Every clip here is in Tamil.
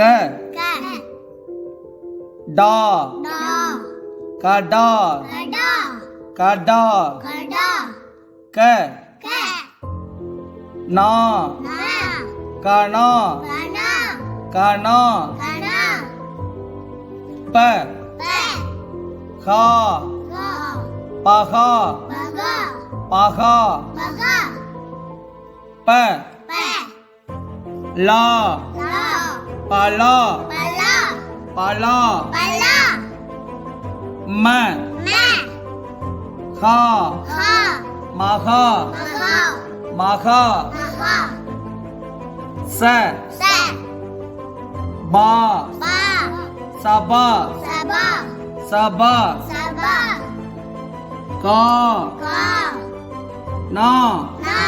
क? डा। का डा। का डा। क ना। का ना। का ना। प। खा। पाखा पाखा प। ला। पाला। पाला। पाला। पाला। मैं। मैं। खा। खा। माखा। माखा। माखा। स। से। बा। बा। सबा। सबा। सबा। सबा। का। का। ना। ना।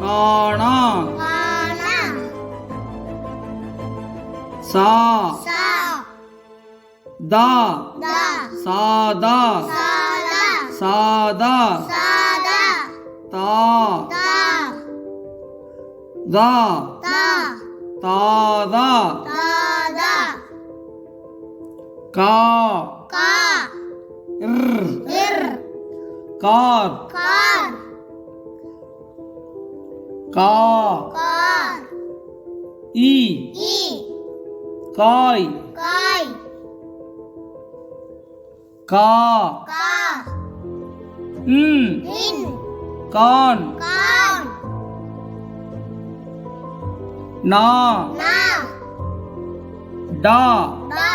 काना சா சா தா தா சாதா சாதா சாதா சாதா தா தா தா தா தாதா தாதா கா கா இர் இர் கார் கார் கா கார் ஈ ஈ காய். காய். கா. கா. இன். கான். கான். நா. நா. டா. டா.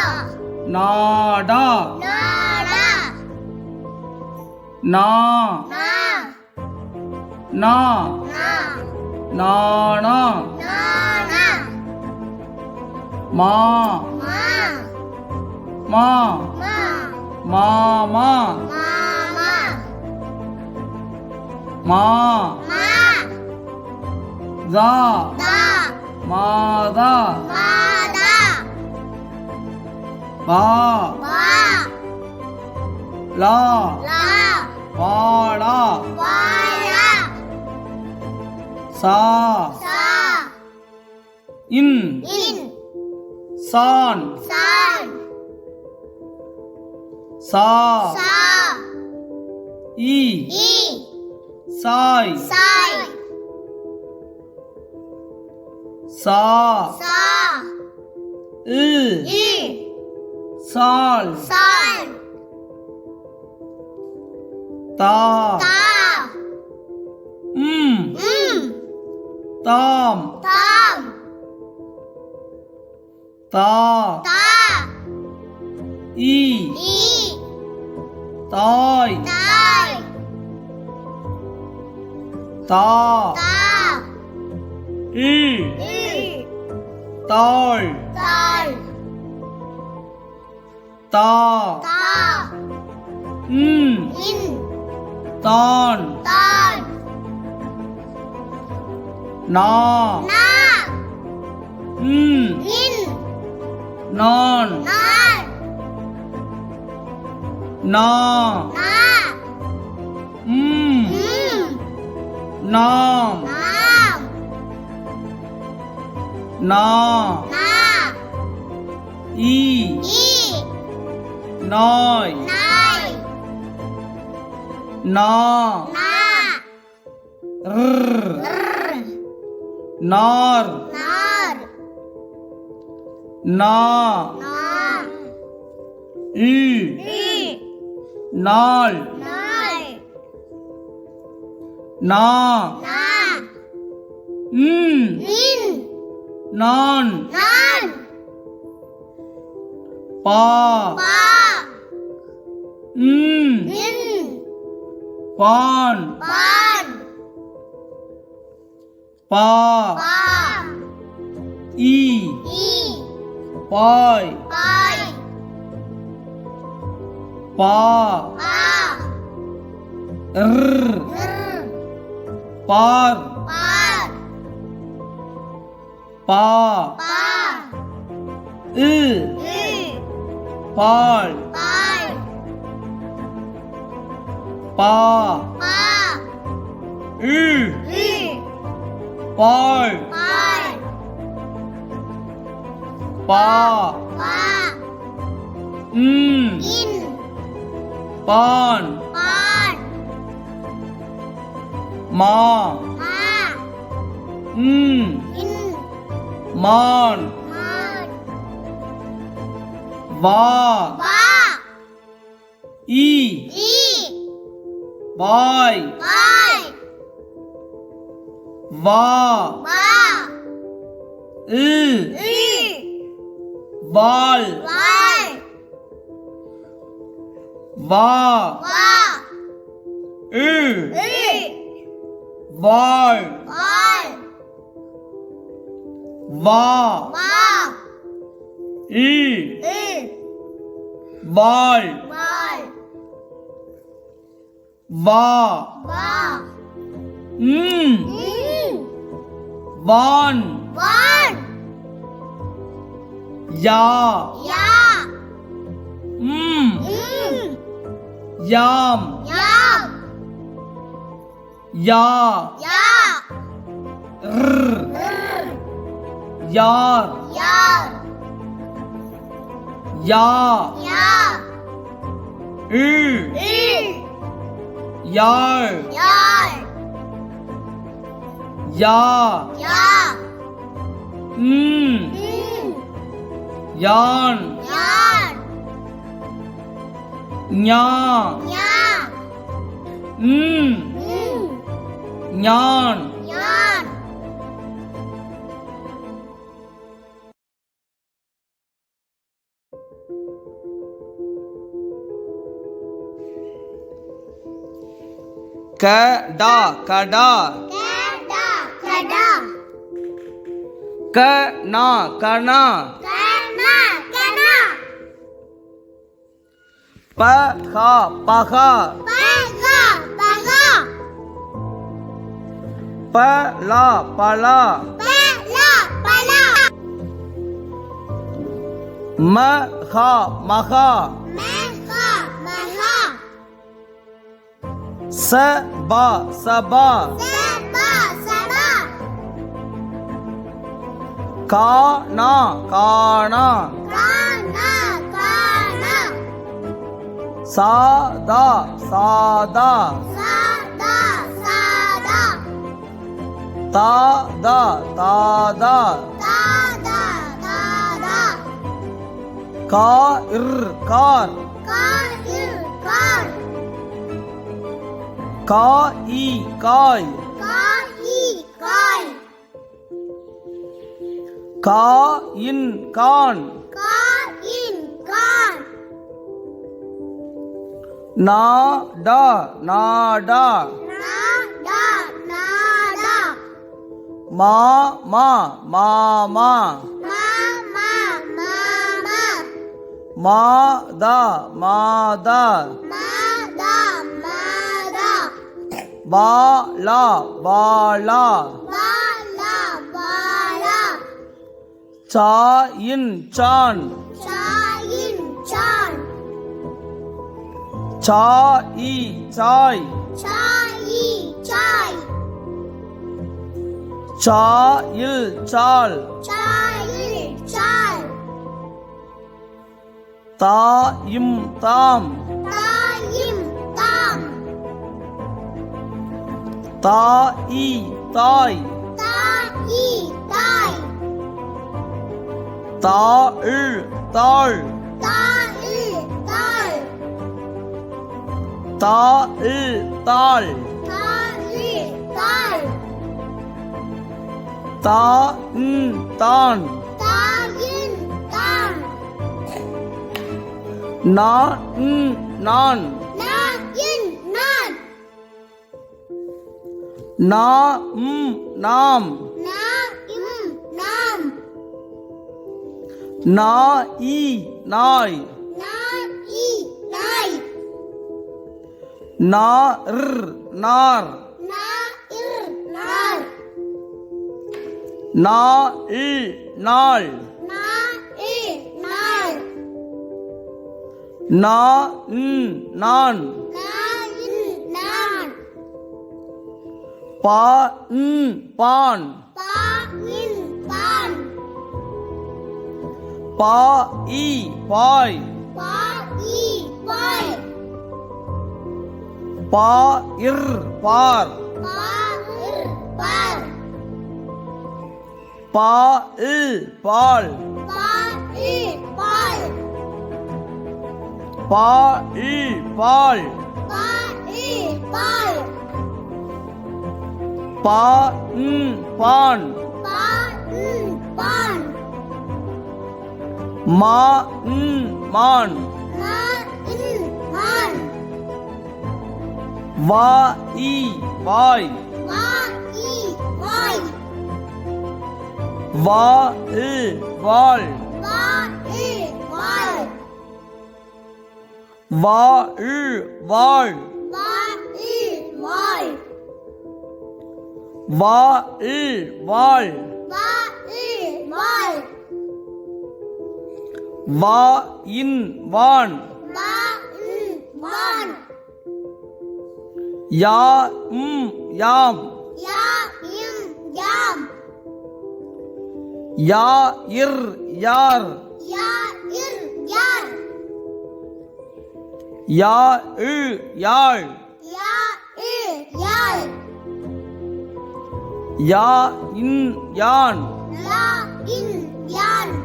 நாடா. நாடா. நா. நா. நா. நானா. நானா. 마, 마, 마, 마, 마, 마, 마, 마, 마, 마, 자, 나, 마다, 마다, 마, 마, 라, 라, 마라, 와라, 사, 사, 인, 인, সন সন স স ই ই সয় সয় স স ই ই সল সল তা তা উম উম তম তম தா. தா. இ தாள் தாய். தா. இன். தான். தான். நா. நா. ம் নন। ন। উম। ন। ন। ই। নয়। ন। নর নর। நா ஈ இ நாய் நாய் நா நா ர் ர் நார் நார் நா நா இ இ நாள் நாய் நா நா ம் இன் நான் நான் பா பா ம் இன் பான் பான் பா பா ஈ 빠이 빠이 빠 빠. 으르 빠. 빠. 빠. 으. 으. 발. 발. 빠. 빠. 으. 으. 발. 발. பா. ம். பான். மா. மா. மான். வா. ஈ. வாய். வா. வா. இ வால் வாய் வா வா இல் இ வாள் வாய் வா வா இல் இ வாள் வாய் வா வா ம் இன் வான் வான் யா யா ம் இம் யாம் யாம் யா யா ர் யார் யார் யா யா இல் இல் யாழ் யார் யா யா ம் இம் யான். ஞா. ம். ஞான். கடா கடா கேடா கனா கனா பகா பகா பலா பலா மகா மகா சபா சபா கானா கானா சாதா சாதா தாதா தாதா கார். கார். காய் காயி. கான். காயின் கான். நாடா நாடா மாமா மாமா மாதா மாதா Bala Bala சாயின் San சாயின் San Sai Sai Sai Sai soil சால் சாயில் சாய் தாயும் தாம் தாயும் தாம் தாயி தாய் தாயி தாய் tỏ ư tôi. Tỏ ư tôi. Tỏ ư tôi. Tỏ ư tôi. Tỏ ư ton tỏ ư ton nó ư non. Nó ư non. Nó ư nom நாயி. நாய். நாயி நார். நார். நாயில் நாய் நாள். நாயின் நான். பா பான். பா இ பாய். பா இர் பார். பா இ பால். பா இல் பால். பா இ பால். பா பான். பான். மா இன் மான் மா இன் மான் வா இ வாய் வா இ வாய் வா இல் வாள் வா இ வால் வா இல் வாழ் வா இ வால் வா இல் வாழ் வா இ வால் வா இன் வான். யா உம் யாம். யா யா இர் யார். யா யா யா இ யாழ். யா இன் யான். லா இன் யான்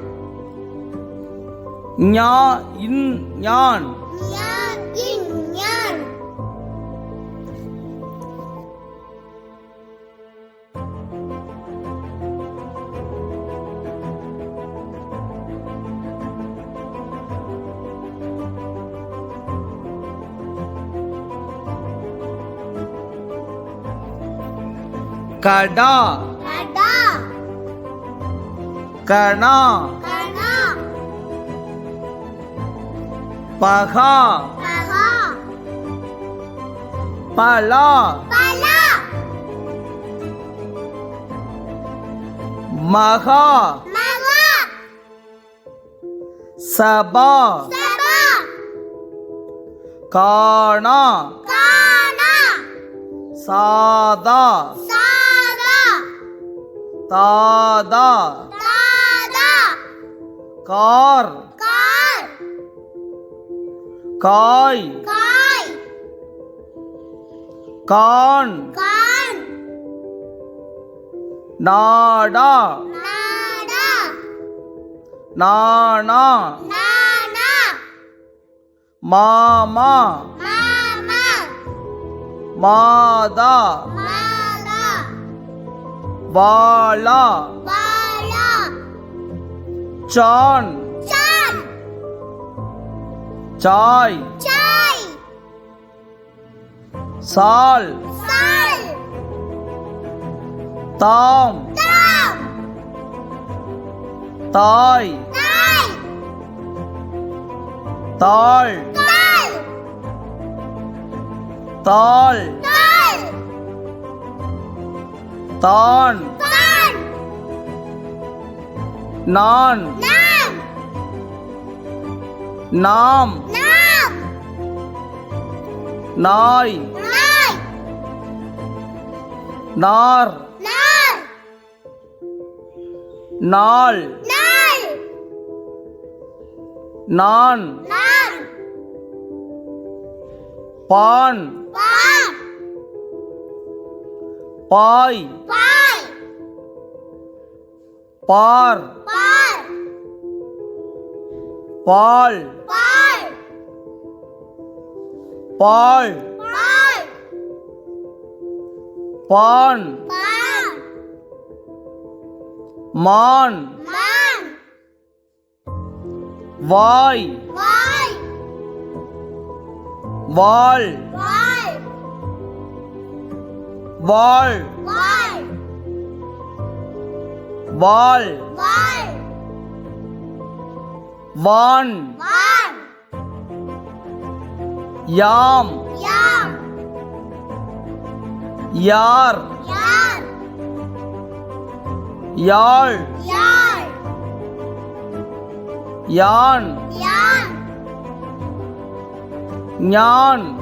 ஞா இன் ஞான். கடா. கடா. கணா. பகா பலா. பலா. மகா. சபா. சபா. காணா. சாதா. சாதா. தாதா. கார். காய். கான். நாடா. நாடா. நானா மாமா. மாதா. வாலா சான். চয় চয় সল সল তম তম তয় তয় তল তল তল তল তন তন নন নন நாம். நாய். நார். நாள். நான். பான். பாய். பாய் பார் பார். பால் பால் பால் பால் பான் பான் மான் மான் வாய் வாய் வாள் வாய் வாள் வாய் வாள் வாய் வான். யாம். யார். யாழ். யான். ஞான்.